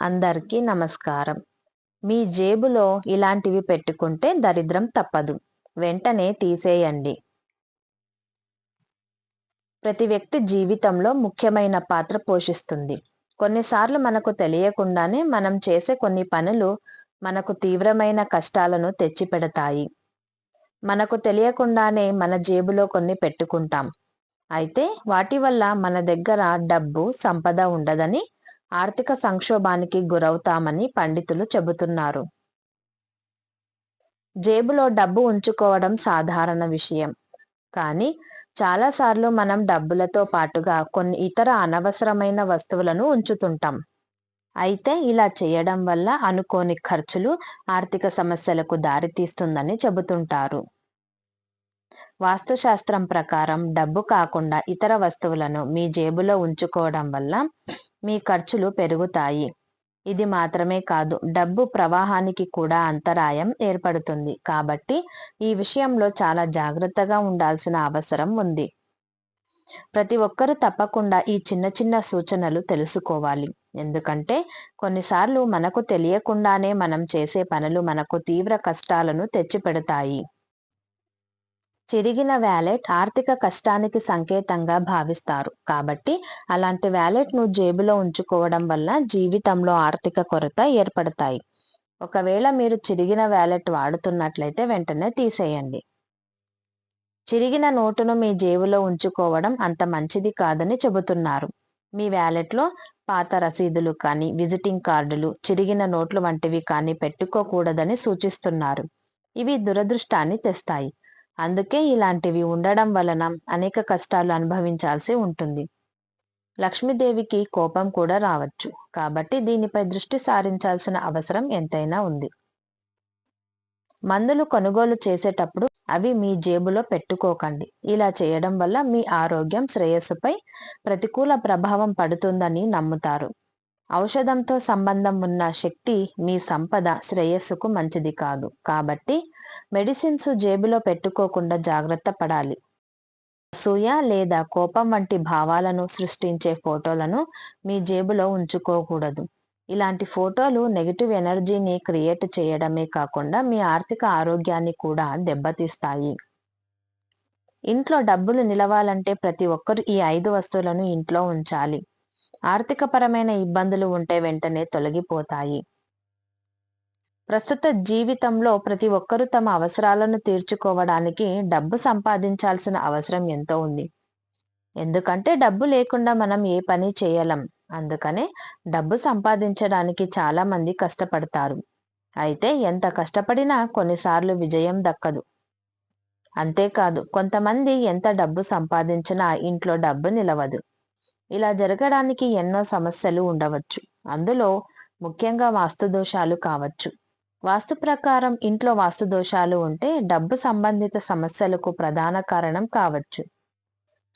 అందరికీ నమస్కారం. మీ జేబులో ఇలాంటివి పెట్టుకుంటే దరిద్రం తప్పదు. వెంటనే తీసేయండి. ప్రతి వ్యక్తి జీవితంలో ముఖ్యమైన పాత్ర పోషిస్తుంది. కొన్నిసార్లు మనకు తెలియకుండానే మనం చేసే కొన్ని పనులు మనకు తీవ్రమైన కష్టాలను తెచ్చిపెడతాయి. మనకు తెలియకుండానే మన జేబులో కొన్ని పెట్టుకుంటాం. అయితే వాటి వల్ల మన దగ్గర డబ్బు సంపద ఉండదని ఆర్థిక సంక్షోభానికి గురవుతామని పండితులు చెబుతున్నారు. జేబులో డబ్బు ఉంచుకోవడం సాధారణ విషయం. కానీ చాలాసార్లు మనం డబ్బులతో పాటుగా కొన్ని ఇతర అనవసరమైన వస్తువులను ఉంచుతుంటాం. అయితే ఇలా చేయడం వల్ల అనుకోని ఖర్చులు ఆర్థిక సమస్యలకు దారితీస్తుందని చెబుతుంటారు. వాస్తుశాస్త్రం ప్రకారం డబ్బు కాకుండా ఇతర వస్తువులను మీ జేబులో ఉంచుకోవడం వల్ల మీ ఖర్చులు పెరుగుతాయి. ఇది మాత్రమే కాదు డబ్బు ప్రవాహానికి కూడా అంతరాయం ఏర్పడుతుంది. కాబట్టి ఈ విషయంలో చాలా జాగ్రత్తగా ఉండాల్సిన అవసరం ఉంది. ప్రతి ఒక్కరూ తప్పకుండా ఈ చిన్న చిన్న సూచనలు తెలుసుకోవాలి. ఎందుకంటే కొన్నిసార్లు మనకు తెలియకుండానే మనం చేసే పనులు మనకు తీవ్ర కష్టాలను తెచ్చిపెడతాయి. చిరిగిన వ్యాలెట్ ఆర్థిక కష్టానికి సంకేతంగా భావిస్తారు. కాబట్టి అలాంటి వ్యాలెట్ను జేబులో ఉంచుకోవడం వల్ల జీవితంలో ఆర్థిక కొరత ఏర్పడతాయి. ఒకవేళ మీరు చిరిగిన వ్యాలెట్ వాడుతున్నట్లయితే వెంటనే తీసేయండి. చిరిగిన నోటును మీ జేబులో ఉంచుకోవడం అంత మంచిది కాదని చెబుతున్నారు. మీ వ్యాలెట్లో పాత రసీదులు కానీ విజిటింగ్ కార్డులు చిరిగిన నోట్లు వంటివి కానీ పెట్టుకోకూడదని సూచిస్తున్నారు. ఇవి దురదృష్టాన్ని తెస్తాయి. అందుకే ఇలాంటివి ఉండడం వలన అనేక కష్టాలు అనుభవించాల్సి ఉంటుంది. లక్ష్మీదేవికి కోపం కూడా రావచ్చు. కాబట్టి దీనిపై దృష్టి సారించాల్సిన అవసరం ఎంతైనా ఉంది. మందులు కొనుగోలు చేసేటప్పుడు అవి మీ జేబులో పెట్టుకోకండి. ఇలా చేయడం వల్ల మీ ఆరోగ్యం శ్రేయస్సుపై ప్రతికూల ప్రభావం పడుతుందని నమ్ముతారు. ఔషధంతో సంబంధం ఉన్న శక్తి మీ సంపద శ్రేయస్సుకు మంచిది కాదు. కాబట్టి మెడిసిన్స్ జేబులో పెట్టుకోకుండా జాగ్రత్త పడాలి. అసూయ లేదా కోపం వంటి భావాలను సృష్టించే ఫోటోలను మీ జేబులో ఉంచుకోకూడదు. ఇలాంటి ఫోటోలు నెగిటివ్ ఎనర్జీని క్రియేట్ చేయడమే కాకుండా మీ ఆర్థిక ఆరోగ్యాన్ని కూడా దెబ్బతీస్తాయి. ఇంట్లో డబ్బులు నిలవాలంటే ప్రతి ఒక్కరు ఈ ఐదు వస్తువులను ఇంట్లో ఉంచాలి. ఆర్థికపరమైన ఇబ్బందులు ఉంటే వెంటనే తొలగిపోతాయి. ప్రస్తుత జీవితంలో ప్రతి ఒక్కరూ తమ అవసరాలను తీర్చుకోవడానికి డబ్బు సంపాదించాల్సిన అవసరం ఎంతో ఉంది. ఎందుకంటే డబ్బు లేకుండా మనం ఏ పని చేయలేం. అందుకనే డబ్బు సంపాదించడానికి చాలా మంది కష్టపడతారు. అయితే ఎంత కష్టపడినా కొన్నిసార్లు విజయం దక్కదు. అంతేకాదు కొంతమంది ఎంత డబ్బు సంపాదించినా ఇంట్లో డబ్బు నిలవదు. ఇలా జరగడానికి ఎన్నో సమస్యలు ఉండవచ్చు. అందులో ముఖ్యంగా వాస్తు దోషాలు కావచ్చు. వాస్తు ప్రకారం ఇంట్లో వాస్తు దోషాలు ఉంటే డబ్బు సంబంధిత సమస్యలకు ప్రధాన కారణం కావచ్చు.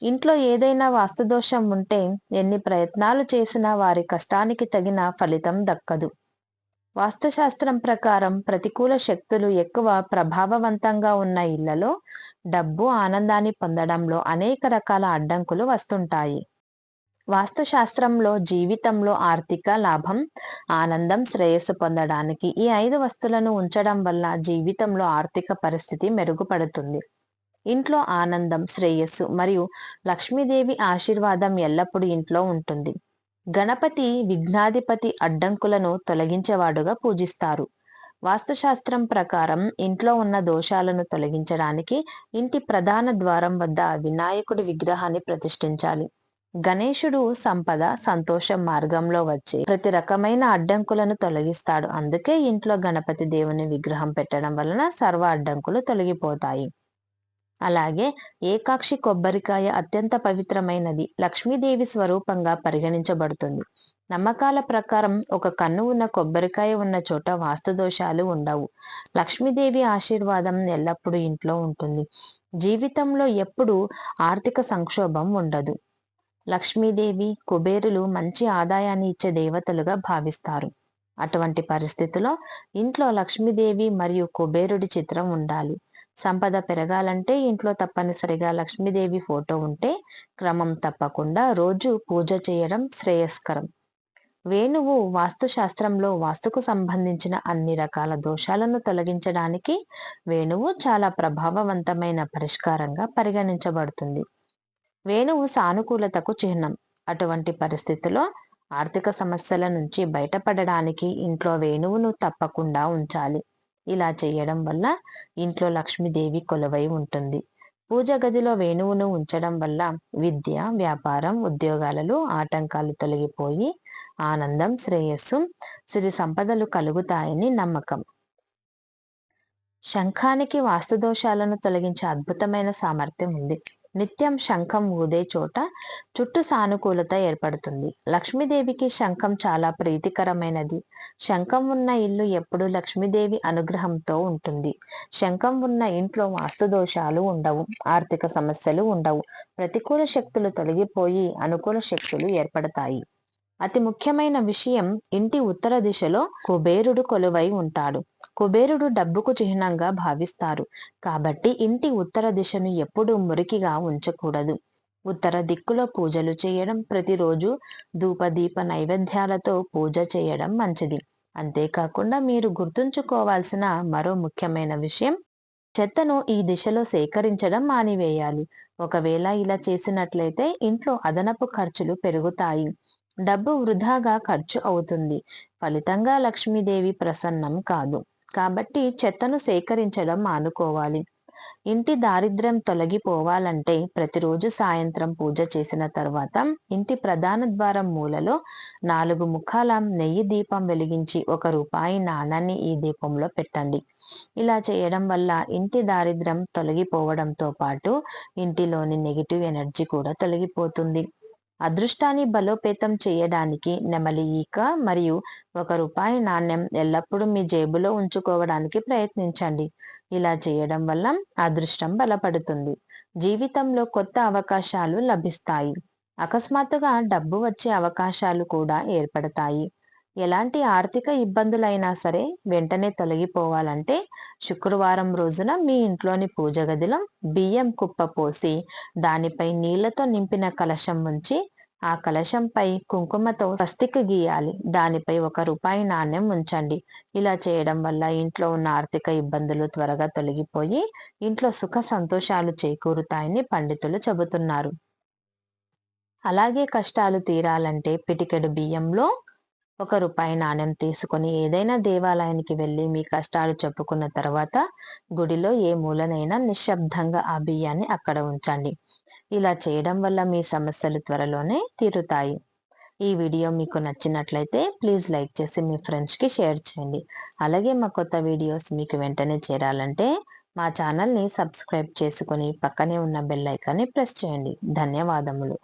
ఇంట్లో ఏదైనా వాస్తు దోషం ఉంటే ఎన్ని ప్రయత్నాలు చేసినా వారి కష్టానికి తగిన ఫలితం దక్కదు. వాస్తుశాస్త్రం ప్రకారం ప్రతికూల శక్తులు ఎక్కువ ప్రభావవంతంగా ఉన్న ఇళ్ళలో డబ్బు ఆనందాన్ని పొందడంలో అనేక రకాల అడ్డంకులు వస్తుంటాయి. వాస్తుశాస్త్రంలో జీవితంలో ఆర్థిక లాభం ఆనందం శ్రేయస్సు పొందడానికి ఈ ఐదు వస్తువులను ఉంచడం వల్ల జీవితంలో ఆర్థిక పరిస్థితి మెరుగుపడుతుంది. ఇంట్లో ఆనందం శ్రేయస్సు మరియు లక్ష్మీదేవి ఆశీర్వాదం ఎల్లప్పుడూ ఇంట్లో ఉంటుంది. గణపతి విఘ్నాధిపతి అడ్డంకులను తొలగించేవాడుగా పూజిస్తారు. వాస్తుశాస్త్రం ప్రకారం ఇంట్లో ఉన్న దోషాలను తొలగించడానికి ఇంటి ప్రధాన ద్వారం వద్ద వినాయకుడి విగ్రహాన్ని ప్రతిష్ఠించాలి. గణేశుడు సంపద సంతోషం మార్గంలో వచ్చి ప్రతి రకమైన అడ్డంకులను తొలగిస్తాడు. అందుకే ఇంట్లో గణపతి దేవుని విగ్రహం పెట్టడం వలన సర్వ అడ్డంకులు తొలగిపోతాయి. అలాగే ఏకాక్షి కొబ్బరికాయ అత్యంత పవిత్రమైనది. లక్ష్మీదేవి స్వరూపంగా పరిగణించబడుతుంది. నమ్మకాల ప్రకారం ఒక కన్ను ఉన్న కొబ్బరికాయ ఉన్న చోట వాస్తు దోషాలు ఉండవు. లక్ష్మీదేవి ఆశీర్వాదం ఎల్లప్పుడూ ఇంట్లో ఉంటుంది. జీవితంలో ఎప్పుడూ ఆర్థిక సంక్షోభం ఉండదు. లక్ష్మీదేవి కుబేరులు మంచి ఆదాయాన్ని ఇచ్చే దేవతలుగా భావిస్తారు. అటువంటి పరిస్థితిలో ఇంట్లో లక్ష్మీదేవి మరియు కుబేరుడి చిత్రం ఉండాలి. సంపద పెరగాలంటే ఇంట్లో తప్పనిసరిగా లక్ష్మీదేవి ఫోటో ఉంటే క్రమం తప్పకుండా రోజు పూజ చేయడం శ్రేయస్కరం. వేణువు వాస్తుశాస్త్రంలో వాస్తుకు సంబంధించిన అన్ని రకాల దోషాలను తొలగించడానికి వేణువు చాలా ప్రభావవంతమైన పరిష్కారంగా పరిగణించబడుతుంది. వేణువు సానుకూలతకు చిహ్నం. అటువంటి పరిస్థితిలో ఆర్థిక సమస్యల నుంచి బయటపడడానికి ఇంట్లో వేణువును తప్పకుండా ఉంచాలి. ఇలా చేయడం వల్ల ఇంట్లో లక్ష్మీదేవి కొలువై ఉంటుంది. పూజ గదిలో వేణువును ఉంచడం వల్ల విద్య వ్యాపారం ఉద్యోగాలలో ఆటంకాలు తొలగిపోయి ఆనందం శ్రేయస్సు సిరి సంపదలు కలుగుతాయని నమ్మకం. శంఖానికి వాస్తు దోషాలను తొలగించే అద్భుతమైన సామర్థ్యం ఉంది. నిత్యం శంఖం ఊదే చోట చుట్టూ సానుకూలత ఏర్పడుతుంది. లక్ష్మీదేవికి శంఖం చాలా ప్రీతికరమైనది. శంఖం ఉన్న ఇల్లు ఎప్పుడూ లక్ష్మీదేవి అనుగ్రహంతో ఉంటుంది. శంఖం ఉన్న ఇంట్లో వాస్తు దోషాలు ఉండవు ఆర్థిక సమస్యలు ఉండవు. ప్రతికూల శక్తులు తొలగిపోయి అనుకూల శక్తులు ఏర్పడతాయి. అతి ముఖ్యమైన విషయం ఇంటి ఉత్తర దిశలో కుబేరుడు కొలువై ఉంటాడు. కుబేరుడు డబ్బుకు చిహ్నంగా భావిస్తారు. కాబట్టి ఇంటి ఉత్తర దిశను ఎప్పుడూ మురికిగా ఉంచకూడదు. ఉత్తర దిక్కులో పూజలు చేయడం ప్రతిరోజు ధూపదీప నైవేద్యాలతో పూజ చేయడం మంచిది. అంతేకాకుండా మీరు గుర్తుంచుకోవాల్సిన మరో ముఖ్యమైన విషయం చెత్తను ఈ దిశలో సేకరించడం మానివేయాలి. ఒకవేళ ఇలా చేసినట్లయితే ఇంట్లో అదనపు ఖర్చులు పెరుగుతాయి. డబ్బు వృధాగా ఖర్చు అవుతుంది. ఫలితంగా లక్ష్మీదేవి ప్రసన్నం కాదు. కాబట్టి చెత్తను సేకరించడం మానుకోవాలి. ఇంటి దారిద్ర్యం తొలగిపోవాలంటే ప్రతిరోజు సాయంత్రం పూజ చేసిన తర్వాత ఇంటి ప్రధాన ద్వారం మూలలో నాలుగు ముఖాల నెయ్యి దీపం వెలిగించి ఒక రూపాయి నాణాన్ని ఈ దీపంలో పెట్టండి. ఇలా చేయడం వల్ల ఇంటి దారిద్ర్యం తొలగిపోవడంతో పాటు ఇంటిలోని నెగిటివ్ ఎనర్జీ కూడా తొలగిపోతుంది. అదృష్టాన్ని బలోపేతం చేయడానికి నెమలి ఈక మరియు ఒక రూపాయి నాణ్యం ఎల్లప్పుడూ మీ జేబులో ఉంచుకోవడానికి ప్రయత్నించండి. ఇలా చేయడం వల్ల అదృష్టం బలపడుతుంది. జీవితంలో కొత్త అవకాశాలు లభిస్తాయి. అకస్మాత్తుగా డబ్బు వచ్చే అవకాశాలు కూడా ఏర్పడతాయి. ఎలాంటి ఆర్థిక ఇబ్బందులైనా సరే వెంటనే తొలగిపోవాలంటే శుక్రవారం రోజున మీ ఇంట్లోని పూజ గదిలో బియ్యం కుప్ప పోసి దానిపై నీళ్ళతో నింపిన కలశం ఉంచి ఆ కలశంపై కుంకుమతో స్వస్తికి గీయాలి. దానిపై ఒక రూపాయి నాణ్యం ఉంచండి. ఇలా చేయడం వల్ల ఇంట్లో ఉన్న ఆర్థిక ఇబ్బందులు త్వరగా తొలగిపోయి ఇంట్లో సుఖ సంతోషాలు చేకూరుతాయని పండితులు చెబుతున్నారు. అలాగే కష్టాలు తీరాలంటే పిటికెడు బియ్యంలో ఒక రూపాయి నాణ్యం తీసుకొని ఏదైనా దేవాలయానికి వెళ్ళి మీ కష్టాలు చెప్పుకున్న తర్వాత గుడిలో ఏ మూలనైనా నిశ్శబ్దంగా ఆ బియ్యాన్ని అక్కడ ఉంచండి. ఇలా చేయడం వల్ల మీ సమస్యలు త్వరలోనే తీరుతాయి. ఈ వీడియో మీకు నచ్చినట్లయితే ప్లీజ్ లైక్ చేసి మీ ఫ్రెండ్స్కి షేర్ చేయండి. అలాగే మా కొత్త వీడియోస్ మీకు వెంటనే చేరాలంటే మా ఛానల్ని సబ్స్క్రైబ్ చేసుకుని పక్కనే ఉన్న బెల్ ఐకాన్ని ప్రెస్ చేయండి. ధన్యవాదములు.